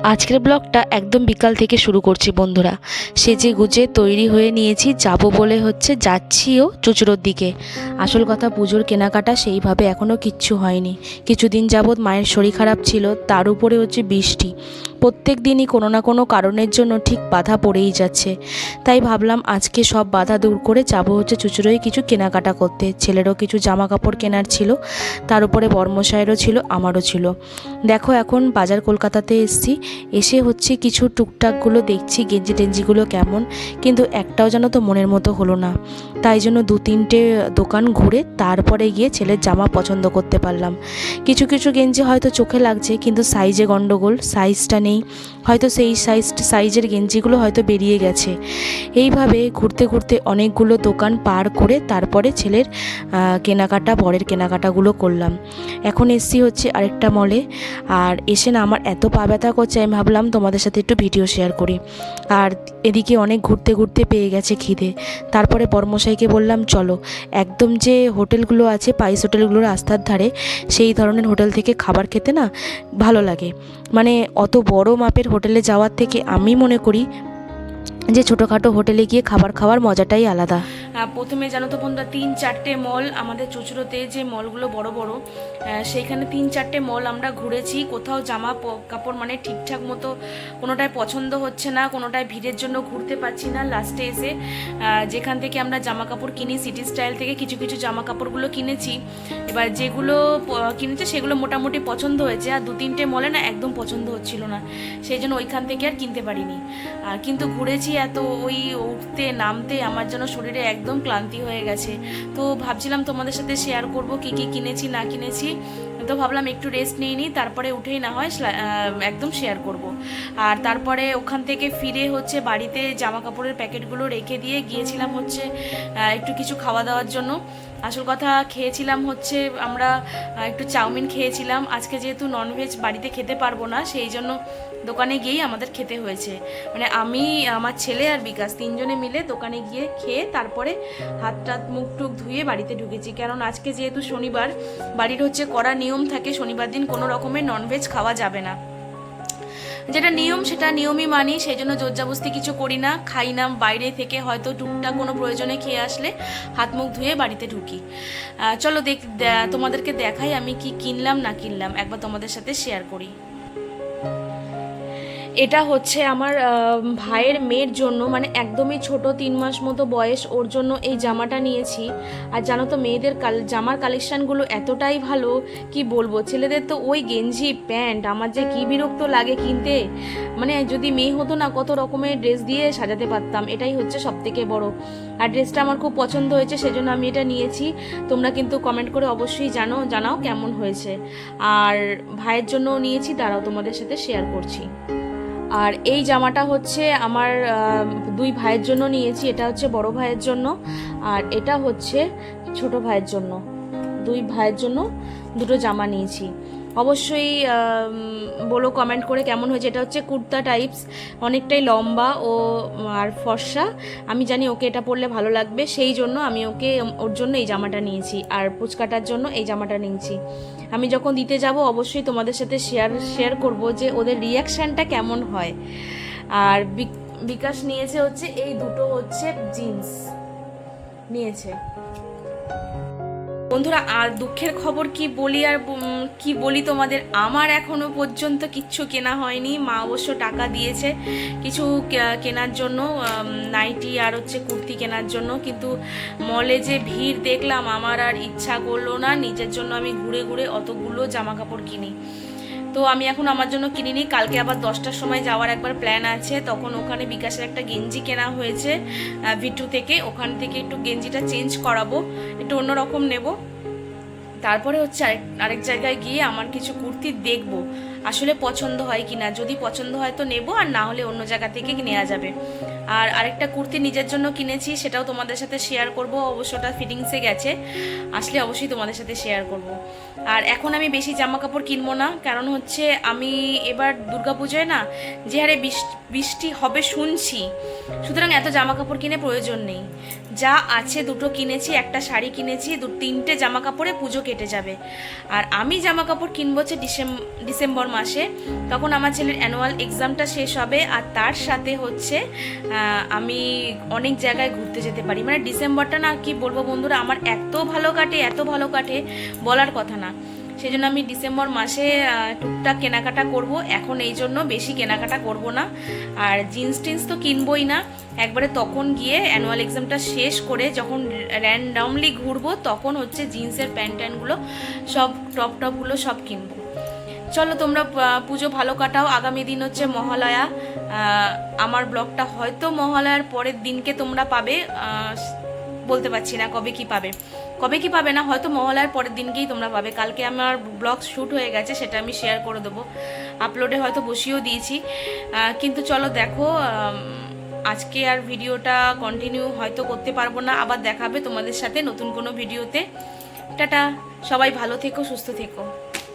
আজকের ব্লগটা একদম বিকাল থেকে শুরু করছি বন্ধুরা। সেজে গুজে তৈরি হয়ে নিয়েছি, যাব বলে হচ্ছে যাচ্ছিও চুচুরোর দিকে। আসল কথা পুজোর কেনাকাটা সেইভাবে এখনও কিচ্ছু হয়নি। কিছুদিন যাবৎ মায়ের শরীর খারাপ ছিল, তার উপরে হচ্ছে বৃষ্টি। প্রত্যেক দিনই কোনো না কোনো কারণের জন্য ঠিক বাধা পড়েই যাচ্ছে। তাই ভাবলাম আজকে সব বাধা দূর করে যাব হচ্ছে চুচুড়োয় কিছু কেনাকাটা করতে। ছেলেরও কিছু জামা কাপড় কেনার ছিল, তার উপরে বর্মশায়েরও ছিল, আমারও ছিল। দেখো এখন বাজার কলকাতাতে এসছি, এসে হচ্ছে কিছু টুকটাকগুলো দেখছি গেঞ্জি টেঞ্জিগুলো কেমন, কিন্তু একটাও যেন তো মনের মতো হলো না। তাই জন্য দু তিনটে দোকান ঘুরে তারপরে গিয়ে ছেলের জামা পছন্দ করতে পারলাম। কিছু কিছু গেঞ্জি হয়তো চোখে লাগছে, কিন্তু সাইজে গন্ডগোল সাইজটা নেই। হয়তো সেই সাইজ সাইজের গেঞ্জিগুলো হয়তো বেরিয়ে গেছে। এইভাবে ঘুরতে ঘুরতে অনেকগুলো দোকান পার করে তারপরে ছেলের কেনাকাটা, বরের কেনাকাটাগুলো করলাম। এখন এসছি হচ্ছে আরেকটা মলে আর এসে না আমার এত পা ব্যথা করছে, আমি ভাবলাম তোমাদের সাথে একটু ভিডিও শেয়ার করি। আর এদিকে অনেক ঘুরতে ঘুরতে পেয়ে গেছে খিদে। তারপরে বর্মশাইকে বললাম, চলো, একদম যে হোটেলগুলো আছে, পাইস হোটেলগুলো রাস্তার ধারে, সেই ধরনের হোটেল থেকে খাবার খেতে না ভালো লাগে। মানে অত বড় মাপের হোটেলে যাওয়ার থেকে আমি মনে করি যে ছোটোখাটো হোটেলে গিয়ে খাবার খাওয়ার মজাটাই আলাদা। প্রথমে জানো তো বন্ধুরা, তিন চারটে মল আমাদের চুচুড়োতে যে মলগুলো বড় বড় সেইখানে তিন চারটে মল আমরা ঘুরেছি। কোথাও জামা কাপড় মানে ঠিকঠাক মতো কোনোটায় পছন্দ হচ্ছে না, কোনোটায় ভিড়ের জন্য ঘুরতে পারছি না। লাস্টে এসে যেখান থেকে আমরা জামা কাপড় কিনি সিটি স্টাইল থেকে কিছু কিছু জামা কাপড়গুলো কিনেছি। এবার যেগুলো কিনেছে সেগুলো মোটামুটি পছন্দ হয়েছে। আর দু তিনটে মলে না একদম পছন্দ হচ্ছিল না। সেই জন্য ওইখান থেকে আর কিনতে পারিনি। আর কিন্তু ঘুরেছি এত ওই উঠতে, নামতে, আমার যেন শরীরে একদম ক্লান্তি হয়ে গেছে। তো ভাবছিলাম তোমাদের সাথে শেয়ার করব কি কি কিনেছি, না কিনেছি। তো ভাবলাম একটু রেস্ট নিয়ে নিই, তারপরে উঠেই না হয় একদম শেয়ার করব। আর তারপরে ওখান থেকে ফিরে হচ্ছে বাড়িতে জামা কাপড়ের প্যাকেটগুলো রেখে দিয়ে গিয়েছিলাম হচ্ছে একটু কিছু খাওয়া দাওয়ার জন্য। আসল কথা খেয়েছিলাম হচ্ছে আমরা একটু চাউমিন খেয়েছিলাম। আজকে যেহেতু ননভেজ বাড়িতে খেতে পারব না, সেই জন্য দোকানে গিয়েই আমাদের খেতে হয়েছে। মানে আমি, আমার ছেলে আর বিকাশ তিনজনে মিলে দোকানে গিয়ে খেয়ে তারপরে হাত টাত মুখ টুক ধুয়ে বাড়িতে ঢুকেছি। কারণ আজকে যেহেতু শনিবার, বাড়ির হচ্ছে কড়া নিয়ম থাকে, শনিবার দিন কোনো রকমের ননভেজ খাওয়া যাবে না। যেটা নিয়ম, সেটা নিয়মই মানি সেই জন্য জোরজাবস্তি কিছু করি না। খাই না, বাইরে থেকে হয়তো টুকটাক কোনো প্রয়োজনে খেয়ে আসলে হাত মুখ ধুয়ে বাড়িতে ঢুকি। চলো দেখ তোমাদেরকে দেখাই আমি কি কিনলাম না কিনলাম। একবার তোমাদের সাথে শেয়ার করি। এটা হচ্ছে আমার ভাইয়ের মেয়ের জন্য মানে একদমই ছোট, তিন মাস মতো বয়স, ওর জন্য এই জামাটা নিয়েছি। আর জানো তো, মেয়েদের কাল, জামার কালেকশানগুলো এতটাই ভালো, কি বলব? ছেলেদের তো ওই গেঞ্জি, প্যান্ট, আমার যে কি বিরক্ত লাগে কিনতে। মানে যদি মেয়ে হতো না, কত রকমের ড্রেস দিয়ে সাজাতে পারতাম, এটাই হচ্ছে সব থেকে বড়। আর ড্রেসটা আমার খুব পছন্দ হয়েছে, সেজন্য আমি এটা নিয়েছি। তোমরা কিন্তু কমেন্ট করে অবশ্যই জানো, জানাও কেমন হয়েছে। আর ভাইয়ের জন্যও নিয়েছি, তারাও তোমাদের সাথে শেয়ার করছি। আর এই জামাটা হচ্ছে আমার দুই ভাইয়ের জন্য নিয়েছি, এটা হচ্ছে বড় ভাইয়ের জন্য, আর এটা হচ্ছে ছোট ভাইয়ের জন্য। দুই ভাইয়ের জন্য দুটো জামা নিয়েছি। অবশ্যই বলো কমেন্ট করে কেমন হয়েছে? এটা হচ্ছে কুর্তা টাইপস অনেকটাই লম্বা ও, আর ফর্সা। আমি জানি ওকে এটা পরলে ভালো লাগবে, সেই জন্য আমি ওকে, ওর জন্য এই জামাটা নিয়েছি, আর পুচকাটার জন্য এই জামাটা নিয়েছি। আমি যখন দিতে যাব, অবশ্যই তোমাদের সাথে শেয়ার শেয়ার করব যে ওদের রিয়াকশানটা কেমন হয়। আর বিকাশ নিয়েছে হচ্ছে, এই দুটো হচ্ছে জিন্স নিয়েছে। বন্ধুরা, আর দুঃখের খবর কি বলি আর কি বলি তোমাদের? আমার এখনও পর্যন্ত কিচ্ছু কেনা হয়নি। মা অবশ্য টাকা দিয়েছে কিছু কেনার জন্য নাইটি আর হচ্ছে কুর্তি কেনার জন্য। কিন্তু মলে যে ভিড় দেখলাম, আমার আর ইচ্ছা করল না। নিজের জন্য আমি ঘুরে ঘুরে অতগুলো জামা কাপড় কিনি। তো আমি এখন আমার জন্য কিনিনি কালকে আবার দশটার সময় যাওয়ার একবার প্ল্যান আছে। তখন ওখানে বিকাশের একটা গেঞ্জি কেনা হয়েছে ভিটু থেকে। ওখান থেকে একটু গেঞ্জিটা চেঞ্জ করাবো, একটু অন্যরকম নেব। তারপরে হচ্ছে আরেক আরেক জায়গায় গিয়ে আমার কিছু কুর্তি দেখব, আসলে পছন্দ হয় কি না যদি পছন্দ হয় তো নেব, আর না হলে অন্য জায়গা থেকে নেওয়া যাবে। আর আরেকটা কুর্তি নিজের জন্য কিনেছি, সেটাও তোমাদের সাথে শেয়ার করব। অবশ্য ওটা ফিটিংসে গেছে। আসলে অবশ্যই তোমাদের সাথে শেয়ার করব। আর এখন আমি বেশি জামা কাপড় কিনবো না, কারণ হচ্ছে আমি এবার দুর্গাপুজোয় না যে হারে বৃষ্টি হবে শুনছি। সুতরাং এত জামা কাপড় কিনে প্রয়োজন নেই। যা আছে দুটো কিনেছি, একটা শাড়ি কিনেছি, দু, তিনটে জামা কাপড়ে পুজো কেটে যাবে। আর আমি জামা কাপড় কিনবো হচ্ছে ডিসেম, ডিসেম্বর মাসে। তখন আমার ছেলের অ্যানুয়াল এক্সামটা শেষ হবে, আর তার সাথে হচ্ছে আমি অনেক জায়গায় ঘুরতে যেতে পারি। মানে ডিসেম্বরটা না, কি বলব বন্ধুরা, আমার এত ভালো কাটে, এত ভালো কাটে বলার কথা না। সেই জন্য আমি ডিসেম্বর মাসে টুকটাক কেনাকাটা করব। এখন এই জন্য বেশি কেনাকাটা করব না। আর জিন্স টিন্স তো কিনবই না। একবারে তখন গিয়ে অ্যানুয়াল এক্সামটা শেষ করে যখন র্যান্ডামলি ঘুরবো, তখন হচ্ছে জিন্সের প্যান্ট ট্যান্টগুলো সব টপ টপগুলো সব কিনবো। চলো তোমরা পুজো ভালো কাটাও। আগামী দিন হচ্ছে মহালয়া। আমার ব্লগটা হয়তো মহালয়ার পরের দিনকে তোমরা পাবে। বলতে পারছি না কবে কি পাবে। কবে কি পাবে না, হয়তো মহালয়ার পরের দিনকেই তোমরা পাবে। কালকে আমার ব্লগ শ্যুট হয়ে গেছে, সেটা আমি শেয়ার করে দেবো। আপলোডে হয়তো বসিয়েও দিয়েছি। কিন্তু চলো দেখো আজকে আর ভিডিওটা কন্টিনিউ হয়তো করতে পারব না। আবার দেখাবে তোমাদের সাথে নতুন কোনো ভিডিওতে। টাটা! সবাই ভালো থেকো, সুস্থ থেকো।